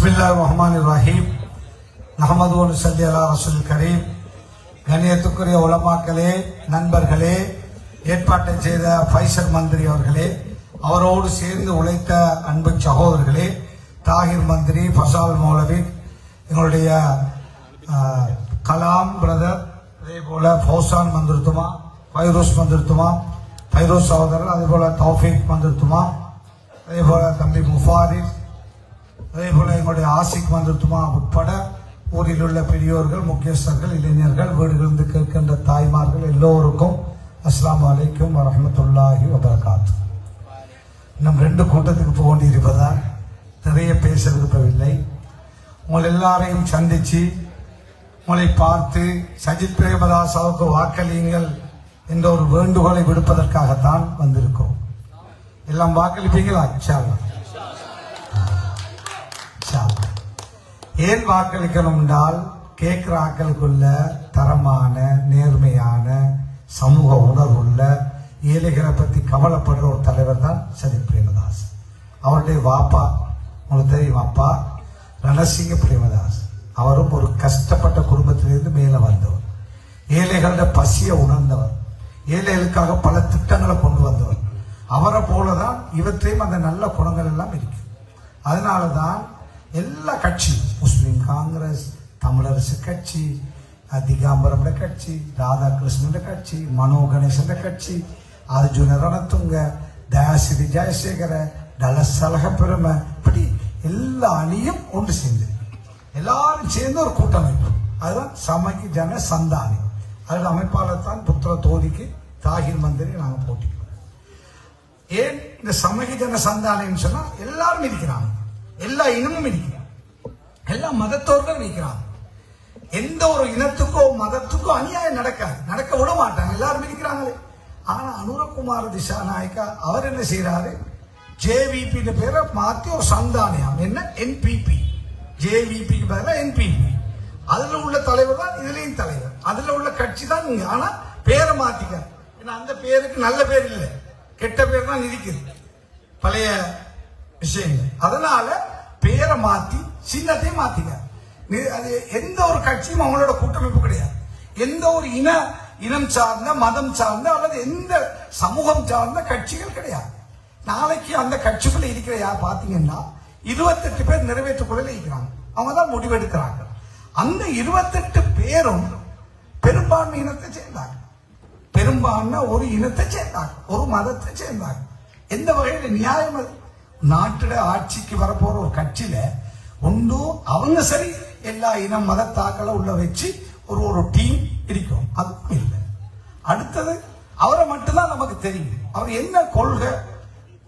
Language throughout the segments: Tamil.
பிஸ்மில்லா ரஹ்மான் ரஹீம். நஹமது சல்லி அலா ரசூல் கரீம். கண்ணியத்துக்குரிய உலமாக்களே நண்பர்களே ஏற்பாட்டை செய்த ஃபைசல் மந்திரி அவர்களே அவரோடு சேர்ந்து உழைத்த அன்பு சகோதரர்களே தாகிர் மந்திரி ஃபசால் மௌலவி எங்களுடைய கலாம் பிரதர் அதே போல ஃபௌசான் மந்திருத்துமா ஃபைரோஸ் மந்திருத்துமா ஃபைரூஸ் சகோதரர் அதே போல தௌஃபீக் மந்திருத்துமா அதே போல தம்பி முஃபாரிஸ் அதே போல் எங்களுடைய ஆசிக் மந்திரத்துமா உட்பட ஊரில் உள்ள பெரியோர்கள் முக்கியஸ்தர்கள் இளைஞர்கள் வீடுகளிலிருந்து கேட்கின்ற தாய்மார்கள் எல்லோருக்கும் அஸ்லாம் அலைக்கும் வரமத்துல்லாஹி வபரகாத் இன்னும் ரெண்டு கூட்டத்துக்கு போக வேண்டியிருப்பதால் நிறைய பேச விரும்பவில்லை உங்கள் எல்லாரையும் சந்திச்சு உங்களை பார்த்து சஜித் பிரேமதாசாவுக்கு வாக்களியுங்கள் என்ற ஒரு வேண்டுகோளை விடுப்பதற்காகத்தான் வந்திருக்கிறோம். எல்லாம் வாக்களிப்பீங்களா? இன்ஷா ஏன் வாக்களிக்கணும் என்றால் கேட்குற ஆக்களுக்குள்ள தரமான நேர்மையான சமூக உணர்வுள்ள ஏழைகளை பற்றி கவலைப்படுற ஒரு தலைவர் தான் சரி பிரேமதாஸ். அவருடைய வாப்பா உங்களுக்கு தெரியும் அப்பா ரணசிங்க பிரேமதாஸ். அவரும் ஒரு கஷ்டப்பட்ட குடும்பத்திலிருந்து மேலே வந்தவர். ஏழைகளோட பசியை உணர்ந்தவர். ஏழைகளுக்காக பல திட்டங்களை கொண்டு வந்தவர். அவரை போலதான் இவற்றையும் அந்த நல்ல குணங்கள் எல்லாம் இருக்கு. அதனால தான் எல்லா கட்சி முஸ்லீம் காங்கிரஸ் தமிழரசு கட்சி திகாம்பரம் கட்சி ராதாகிருஷ்ணன் கட்சி மனோ கணேசன் கட்சி அர்ஜுன ரணத்துங்க தயாசிரி ஜெயசேகர டலசலக பெருமை இப்படி எல்லா அணியும் ஒன்று சேர்ந்து எல்லாரும் சேர்ந்து ஒரு கூட்டமைப்பு. அதுதான் சமகி ஜன சந்தானி. அதில் அமைப்பாளர் தான் புத்திர தோதிக்கு தாகிர் மந்திரி நாங்கள் போட்டிக்கிறோம். ஏன் இந்த சமகி ஜன சந்தானின்னு சொன்னால் எல்லாரும் இருக்கிறாங்க எல்லா இனமும் இருக்கிறார் எல்லா மதத்தோர்களும் இருக்கிறாங்க. எந்த ஒரு இனத்துக்கோ மதத்துக்கோ அநியாயம் நடக்காது. நடக்க விட மாட்டாங்க. எல்லாரும் இருக்கிறாங்களே. ஆனா அனுரகுமார் திசாநாயக்கா அவர் என்ன செய்யறாரு ஜேவிபி பேரை மாத்தி ஒரு சந்தானியம். என்ன? என்பிபி ஜேவிபிக்கு பதிலாக என்பிபி அதுல உள்ள தலைவர் தான் இதுலயும் தலைவர். அதுல உள்ள கட்சி தான் இங்க. ஆனா பேரை மாத்திக்க ஏன்னா அந்த பேருக்கு நல்ல பேர் இல்லை. கெட்ட பேர் தான் இருக்குது. பழைய விஷயங்கள். அதனால பேரை மாத்தி சின்னத்தையும் மாத்திங்க அது எந்த ஒரு கட்சியும் அவங்களோட கூட்டமைப்பு கிடையாது. எந்த ஒரு இன இனம் சார்ந்த மதம் சார்ந்த அல்லது எந்த சமூகம் சார்ந்த கட்சிகள் கிடையாது. நாளைக்கு அந்த கட்சிக்குள்ள இருக்கிற யார் பாத்தீங்கன்னா இருபத்தெட்டு பேர் நிறைவேற்றக்குள்ள இருக்கிறாங்க. அவங்க தான் முடிவெடுக்கிறாங்க. அந்த இருபத்தெட்டு பேரும் பெரும்பான்மை இனத்தை சேர்ந்தாங்க. பெரும்பான்மை ஒரு இனத்தை சேர்ந்தாங்க ஒரு மதத்தை சேர்ந்தாங்க. எந்த வகையில நியாயம் அது? நாட்டுல ஆட்சிக்கு வரப்போற ஒரு கட்சியில ஒன்றும் அவங்க சரி எல்லா இனம் மதத்தாக்களை உள்ள வச்சு ஒரு ஒரு டீம் இருக்கும். அதுவும் இல்லை. அடுத்தது அவரை மட்டும்தான் நமக்கு தெரியும். அவர் என்ன கொள்கை?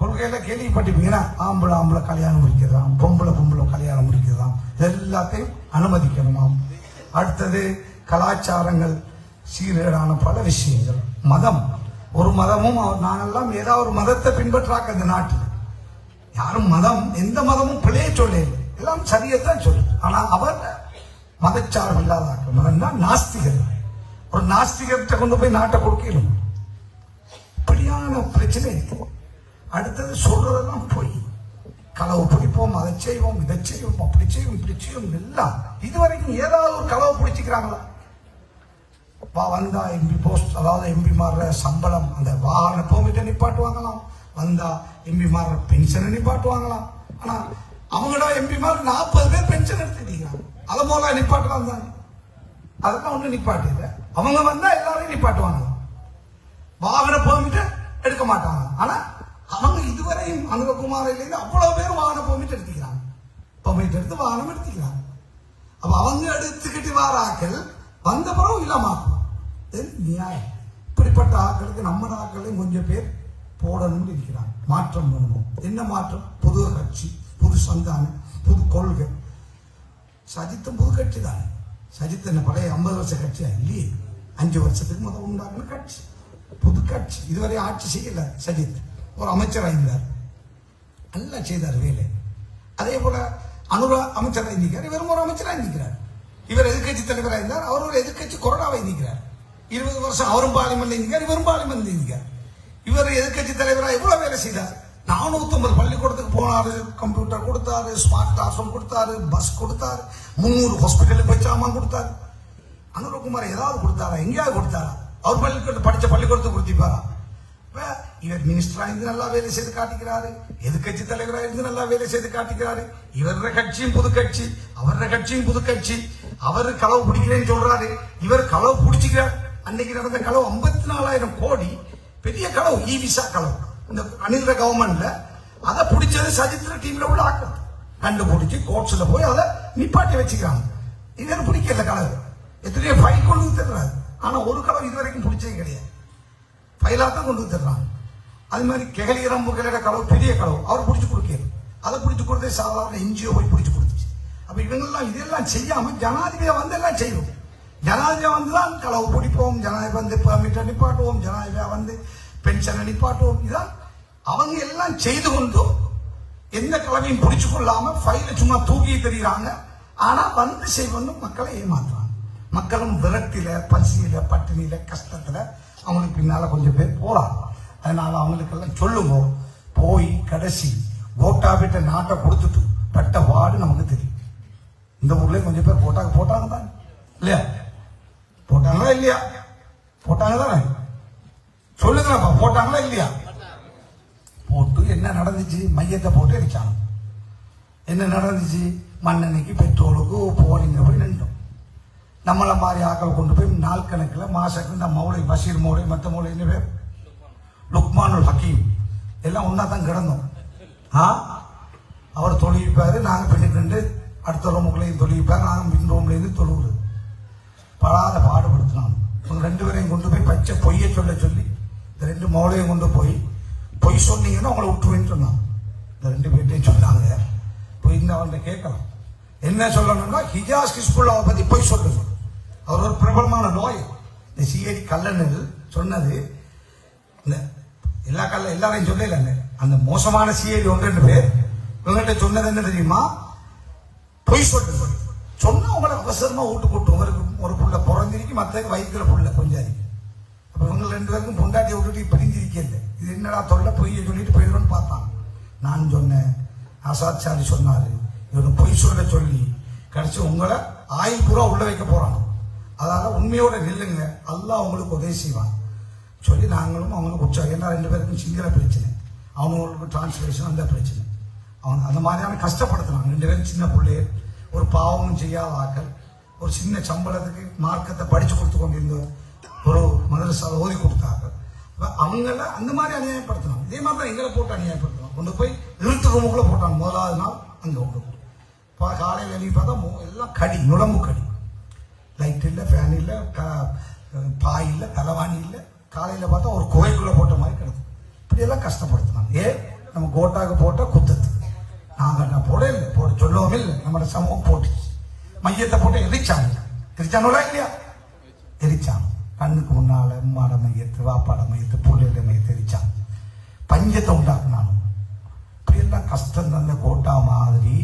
கொள்கையில கேள்விப்பட்டிருப்பீங்கன்னா ஆம்பளை ஆம்பளை கல்யாணம் முடிக்கிறதாம் பொம்பளை பொம்பளை கல்யாணம் முடிக்கிறதாம் இது எல்லாத்தையும் அனுமதிக்கணுமாம். அடுத்தது கலாச்சாரங்கள் சீரேடான பல விஷயங்கள். மதம். ஒரு மதமும் அவர் நானெல்லாம் ஏதாவது ஒரு மதத்தை பின்பற்றாக்க இந்த நாட்டில். யாரும் மதம் எந்த மதமும் பிழைய சொல்லல எல்லாம் சரியத்தான் சொல்லுது ஆனா அவர் மதச்சாரம் இல்லாத மதம்னா மதம் தான் நாஸ்திகர் ஒரு நாஸ்திகத்தை கொண்டு போய் நாட்டை கொடுக்கணும் இப்படியான பிரச்சனை இருக்கு. அடுத்தது சொல்றதெல்லாம் போய். களவு பிடிப்போம் அதை செய்வோம் இதை செய்வோம் அப்படி செய்வோம் இப்படி செய்வோம் எல்லாம். இதுவரைக்கும் ஏதாவது ஒரு களவு பிடிச்சிக்கிறாங்களா? வா வந்தா எம்பி போஸ்ட் அதாவது எம்பி சம்பளம் அந்த வாகன நிப்பாட்டு நிப்பாட்டுவாங்களாம். வந்தா எம்பிமார் பென்ஷன் பென்ஷனை நிப்பாட்டுவாங்களாம் ஆனா அவங்களோட எம்பிமார் நாற்பது பேர் பென்ஷன் எடுத்துட்டீங்க அதை போல நிப்பாட்டலாம் தானே. அதெல்லாம் ஒண்ணு இல்லை அவங்க வந்தா எல்லாரையும் நிப்பாட்டுவாங்க வாகன பெர்மிட்டை எடுக்க மாட்டாங்க. ஆனா அவங்க இதுவரையும் அனுபகுமாரிலிருந்து அவ்வளவு பேர் வாகன பெர்மிட் எடுத்துக்கிறாங்க. பெர்மிட் எடுத்து வாகனம் எடுத்துக்கிறாங்க. அப்ப அவங்க எடுத்துக்கிட்டு வர ஆக்கள் வந்த பிறகு இல்லாமாக்கும் நியாயம். இப்படிப்பட்ட ஆக்களுக்கு நம்ம ஆக்களையும் கொஞ்சம் பேர் போடணும்னு இருக்கிறாங்க. மாற்றம் வேணும்? என்ன மாற்றம்? புது கட்சி புது சந்தானம் புது கொள்கை. சஜித்தும் புது கட்சி தானே. சஜித் என்ன பழைய ஐம்பது வருஷ கட்சியா இல்லையே? அஞ்சு வருஷத்துக்கு முதல் உண்டாக்குன கட்சி. புது கட்சி. இதுவரை ஆட்சி செய்யல சஜித். ஒரு அமைச்சராக இருந்தார் நல்லா செய்தார் வேலை. அதே போல அனுரா அமைச்சராக இருந்திருக்கார் இவரும் ஒரு அமைச்சராக இருந்திருக்கிறார் இவர் எதிர்க்கட்சி தலைவராக இருந்தார். அவர் ஒரு எதிர்க்கட்சி கொரோனாவை இருந்திருக்கிறார் இருபது வருஷம் அவரும் பார்லிமெண்ட்ல இருந்திருக்கார் இவரும் பார்லிமெண்ட் இருந்திருக்கார் இவர் எதிர்கட்சி தலைவராக எவ்வளவு வேலை செய்தார். நானூத்தொன்பது பள்ளிக்கூடத்துக்கு போனாரு கம்ப்யூட்டர் கொடுத்தாரு ஸ்மார்ட் கிளாஸ் ரூம் கொடுத்தாரு பஸ் கொடுத்தாரு முந்நூறு ஹாஸ்பிட்டலுக்கு போய் சாமான் கொடுத்தாரு. அனுரகுமார் ஏதாவது கொடுத்தாரா? எங்கேயாவது கொடுத்தாரா? அவர் பள்ளிக்கூடத்து படிச்ச பள்ளிக்கூடத்துக்கு கொடுத்திப்பாரா இவர் மினிஸ்டரா இருந்து நல்லா வேலை செய்து காட்டிக்கிறாரு. எதிர்கட்சி தலைவரா இருந்து நல்லா வேலை செய்து காட்டிக்கிறாரு. இவர கட்சியும் புது கட்சி அவர கட்சியும் புது கட்சி. அவரு களவு பிடிக்கிறேன்னு சொல்றாரு. இவர் களவு பிடிச்சிக்கிறார். அன்னைக்கு நடந்த களவு ஐம்பத்தி நாலாயிரம் கோடி பெரிய களவு இ e விசா களவு இந்த அனில்ற கவர்மெண்ட்ல அதை பிடிச்சது சஜித்ர டீம்ல உள்ள ஆக்கள் கண்டுபிடிச்சு கோர்ட்ஸ்ல போய் அதை நிப்பாட்டி வச்சுக்கிறாங்க. இவர் பிடிக்கல களவு எத்தனையோ ஃபைல் கொண்டு தர்றாரு. ஆனா ஒரு களவு இது வரைக்கும் பிடிச்சதே கிடையாது. ஃபைலாக தான் கொண்டு வந்துடுறாங்க அது மாதிரி கெகலிகரம் முகலிட களவு பெரிய களவு அவர் பிடிச்சி கொடுக்கிறது அதை பிடிச்சி கொடுத்தே சாதாரண என்ஜிஓ போய் பிடிச்சி கொடுத்துச்சு. அப்ப இவங்கெல்லாம் இதெல்லாம் செய்யாம ஜனாதிபதியை வந்து எல்லாம் செய்வோம். ஜனாதிபதி வந்து தான் களவு பிடிப்போம் ஜனாதிபதி வந்து பெர்மிட்டை நிப்பாட்டுவோம் ஜனாதிபதி வந்து பென்ஷனை நிப்பாட்டுவோம். இதான் அவங்க எல்லாம் செய்து கொண்டும் எந்த கலவையும் பிடிச்சு கொள்ளாம ஃபைல சும்மா தூக்கி தெரியுறாங்க. ஆனா வந்து செய்வனும் மக்களை ஏமாத்துறாங்க. மக்களும் விரட்டில பசியில பட்டினியில கஷ்டத்துல அவங்களுக்கு பின்னால கொஞ்சம் பேர் போறாங்க. அதனால அவங்களுக்கெல்லாம் சொல்லுங்க போய் கடைசி கோட்டாபிட்ட நாட்டை கொடுத்துட்டு பட்ட வாடு நமக்கு தெரியும். இந்த ஊர்லயே கொஞ்சம் பேர் போட்டாங்க போட்டாங்க தான் இல்லையா? போட்டாங்களா இல்லையா? போட்டாங்க தானே சொல்லுங்களா போட்டாங்களா இல்லையா? போட்டு என்ன நடந்துச்சு? மையத்தை போட்டு அடிச்சாங்க. என்ன நடந்துச்சு? மண்ணெண்ணைக்கு பெட்ரோலுக்கு போலிங்க போய் நின்றோம். நம்மளை மாதிரி ஆக்கள் கொண்டு போய் நாள் கணக்கில் மாசக்கு இந்த மௌளை பஷீர் மௌளை மற்ற மௌளை என்ன பேர்? லுக்மானுல் ஹக்கீம். எல்லாம் ஒன்றா தான் கிடந்தோம். ஆ? அவர் தொழுவிப்பாரு நாங்கள் பின்னுக்கு அடுத்த ரூமுக்குள்ளேயும் தொழுவிப்பார் நாங்கள் பின் ரூம்லேருந்து தொழுவுறது. படாத பாடுபடுத்தினான். உன் ரெண்டு பேரையும் கொண்டு போய் பச்சை பொய்யை சொல்ல சொல்லி இந்த ரெண்டு மோளையும் கொண்டு போய் பொய் சொன்னீங்கன்னா உங்களை விட்டுருவேன்னு சொன்னான். இந்த ரெண்டு பேர்ட்டையும் சொன்னாங்க. போய் இந்த அவன்கிட்ட கேட்கலாம். என்ன சொல்லணும்னா ஹிஜாஸ் ஹிஸ்புல்லாவை பத்தி சொல்ல சொல்லு அவர் ஒரு பிரபலமான நோய் இந்த சிஐடி கல்லணல் சொன்னது இந்த எல்லா கல்ல எல்லாரையும் சொல்லல அந்த மோசமான சிஐடி ஒன்று ரெண்டு பேர் இவங்கள்ட்ட சொன்னது என்ன தெரியுமா? பொய் சொல்லு சொல்லு அவசரமா வீட்டு போட்டு உங்களுக்கு ஒரு புள்ள பிறந்திருக்கு மத்ததுக்கு வயிற்றுல புள்ள கொஞ்சம் அப்ப இவங்க ரெண்டு பேருக்கும் பொண்டாட்டி விட்டுட்டு பிரிஞ்சிருக்கல இது என்னடா தொல்லை பொய்யை சொல்லிட்டு போயிடும்னு பார்த்தான். நான் சொன்னேன் ஆசாத் சாரி சொன்னாரு இவரு பொய் சொல்ல சொல்லி கடைசி உங்களை ஆயில் பூரா உள்ள வைக்க போறான் அதாவது உண்மையோட நில்லுங்க எல்லாம் அவங்களுக்கு உதவி செய்வான். சொல்லி நாங்களும் அவங்களுக்கு உற்சாகம் ஏன்னா ரெண்டு பேருக்கும் சிங்கள பிரச்சனை. அவங்களுக்கு டிரான்ஸ்லேஷன் அந்த பிரச்சனை. அவங்க அந்த மாதிரியான கஷ்டப்படுத்துறாங்க ரெண்டு பேரும் சின்ன பிள்ளைய ஒரு பாவமும் செய்யாத ஆக்கள் ஒரு சின்ன சம்பளத்துக்கு மார்க்கத்தை படிச்சு கொடுத்து கொண்டிருந்த ஒரு மதரசாவை ஓதி கொடுத்தாங்க. அவங்கள அந்த மாதிரி அநியாயப்படுத்தணும். இதே மாதிரி தான் எங்களை போட்டு அநியாயப்படுத்தணும். கொண்டு போய் நிறுத்து ரூமுக்குள்ள போட்டாங்க. முதலாவது நாள் அங்கே கொண்டு போய். இப்போ காலையில் வெளியே பார்த்தா எல்லாம் கடி நுழம்பு கடி. லைட் இல்லை ஃபேன் இல்லை க- பாய் இல்லை தலைவாணி இல்லை. காலையில் பார்த்தா ஒரு குகைக்குள்ளே போட்ட மாதிரி கிடக்கு. இப்படியெல்லாம் கஷ்டப்படுத்தினாங்க ஏன் நம்ம கோட்டாக்கு போட்டால் குத்தத்து நாங்கள் நான் போட இல்லை. போட சொல்லவும் இல்லை. நம்மளோட சமூகம் போட்டுச்சு. மையத்தை போட்டு எரிச்சாங்க எரிச்சானோடா இல்லையா? எரிச்சாங்க கண்ணுக்கு முன்னால உம்மாட மையத்து வாப்பாட மையத்து புள்ளையோட மையத்தை எரிச்சாங்க பஞ்சத்தை உண்டாக்குனானும் இப்படியெல்லாம் கஷ்டம் தந்த கோட்டா மாதிரி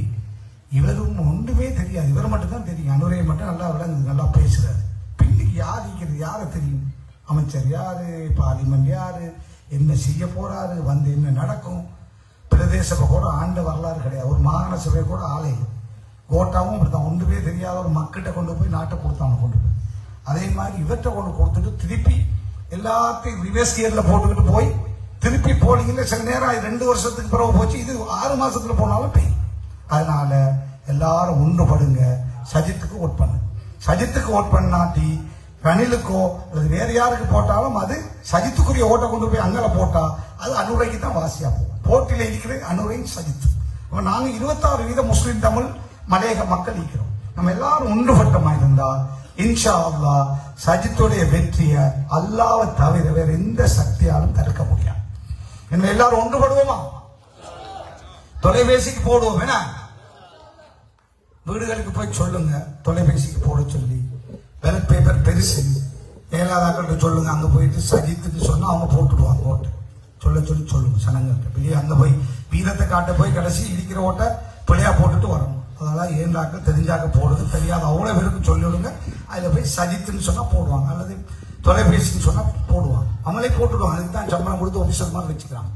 இவரும் ஒன்றுமே தெரியாது. இவர் மட்டும்தான் தெரியும். அனுரையை மட்டும் நல்லா விளங்குது நல்லா பேசுறாரு. பின்னுக்கு யார் இருக்கிறது? யாரை தெரியும்? அமைச்சர் யாரு? பார்லிமெண்ட் யாரு? என்ன செய்ய போறாரு? வந்து என்ன நடக்கும்? பிரதேச கூட ஆண்ட வரலாறு கிடையாது. ஒரு மாகாண சபை கூட ஆலை இல்லை. கோட்டாவும் அப்படித்தான். ஒன்றுமே தெரியாத ஒரு மக்கள்கிட்ட கொண்டு போய் நாட்டை கொடுத்தாங்க கொண்டு போய். அதே மாதிரி இவர்கிட்ட கொண்டு கொடுத்துட்டு திருப்பி எல்லாத்தையும் ரிவர்ஸ் கியர்ல போட்டுக்கிட்டு போய் திருப்பி போனீங்கல்ல சில நேரம் ரெண்டு வருஷத்துக்கு பிறகு போச்சு. இது ஆறு மாசத்துல போனாலும் பெய். அதனால எல்லாரும் ஒன்றுபடுங்க. சஜித்துக்கு ஓட் பண்ணு. சஜித்துக்கு ஓட் பண்ணாட்டி ரணிலுக்கோ அல்லது வேற யாருக்கு போட்டாலும் அது சஜித்துக்குரிய ஓட்டை கொண்டு போய் அங்கே போட்டா அது அனுரைக்கு தான் வாசியாக போகும். போட்டியில் இருக்கிறது அனுரையும் சஜித்து. நாங்கள் இருபத்தாறு வீத முஸ்லீம் தமிழ் மலையக மக்கள் இருக்கிறோம். நம்ம எல்லாரும் ஒன்றுபட்டமா இருந்தா இன்ஷா அல்லா சஜித்துடைய வெற்றியை அல்லாவை தவிர வேற எந்த சக்தியாலும் தடுக்க முடியாது. என்ன எல்லாரும் ஒன்றுபடுவோமா? தொலைபேசிக்கு போடுவோம் என்ன? வீடுகளுக்கு போய் சொல்லுங்க தொலைபேசிக்கு போட சொல்லி பேலட் பேப்பர் பெருசு ஏழாதாக்கிட்ட சொல்லுங்க அங்க போயிட்டு சஜித்துன்னு சொன்னா அவங்க போட்டுடுவாங்க ஓட்டு. சொல்ல சொல்லி சொல்லுங்க சனங்கள்கிட்ட பெரிய அங்க போய் வீரத்தை காட்ட போய் கடைசி இடிக்கிற ஓட்டை பிள்ளையா போட்டுட்டு வரணும். அதெல்லாம் ஏண்டாக்க தெரிஞ்சாக்க போடுது தெரியாத. அவ்வளோ பேருக்கு சொல்லிவிடுங்க அதில் போய் சஜித்துன்னு சொன்னால் போடுவாங்க. அல்லது தொலைபேசின்னு சொன்னால் போடுவாங்க. அவங்களே போட்டுடுவாங்க. அதுக்கு தான் சம்பளம் கொடுத்து ஆஃபீஸர் மாதிரி வச்சுக்கிறாங்க.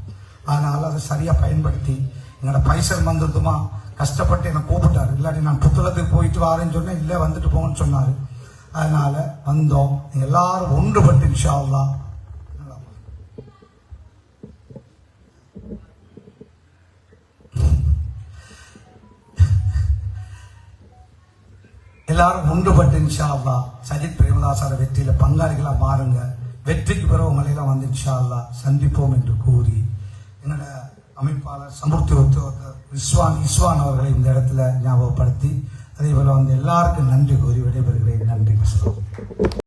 அதனால் அதை சரியாக பயன்படுத்தி என்னோட பைசல் வந்துருதுமா? கஷ்டப்பட்டு என்னை கூப்பிட்டாரு. இல்லாட்டி நான் புத்தளத்துக்கு போயிட்டு வரேன்னு சொன்னேன் இல்லை வந்துட்டு போங்கன்னு சொன்னார். அதனால் வந்தோம். எல்லாரும் ஒன்றுபட்டு இன்ஷா எல்லாரும் ஒன்றுபட்டு இன்ஷா அல்லாஹ் சஜித் பிரேமதாசார வெற்றியில பங்காளிகளா மாறுங்க. வெற்றிக்கு பிறகு உங்களை எல்லாம் வந்து இன்ஷா சந்திப்போம் என்று கூறி என்னோட அமைப்பாளர் சமுர்த்தி ஒத்துவத்தர் இஸ்வான் இஸ்வான் அவர்களை இந்த இடத்துல ஞாபகப்படுத்தி அதே போல வந்து எல்லாருக்கும் நன்றி கூறி விடைபெறுகிறேன். நன்றி